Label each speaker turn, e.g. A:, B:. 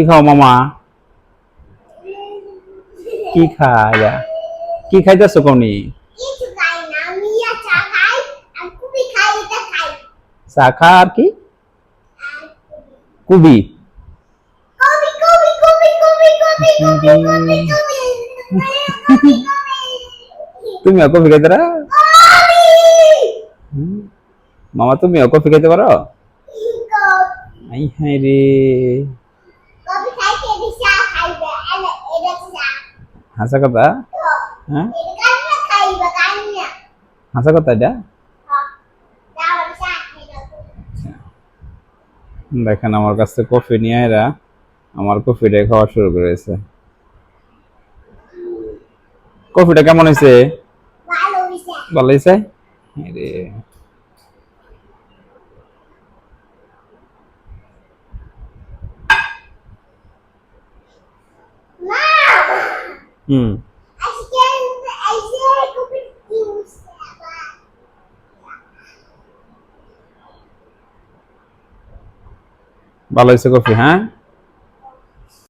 A: কি খাও মামা? কি খায়া কি খাইতেছ
B: কমনি চা
A: খা আর কি? কুবি। তুমি কফি খাইতে মামা তুমি কফি খাইতে পারো? আই রে। হাসা কথা? হ্যাঁ? হাসা কথা এটা? দেখেন, আমার কাছে কফি নিয়ে এরা আমার কফিটা খাওয়া শুরু করেছে। কফিটা কেমন হয়েছে?
B: ভালো হইছে
A: ভালো হয়েছে? হুম। ভালো হয়েছে কফি হ্যাঁ?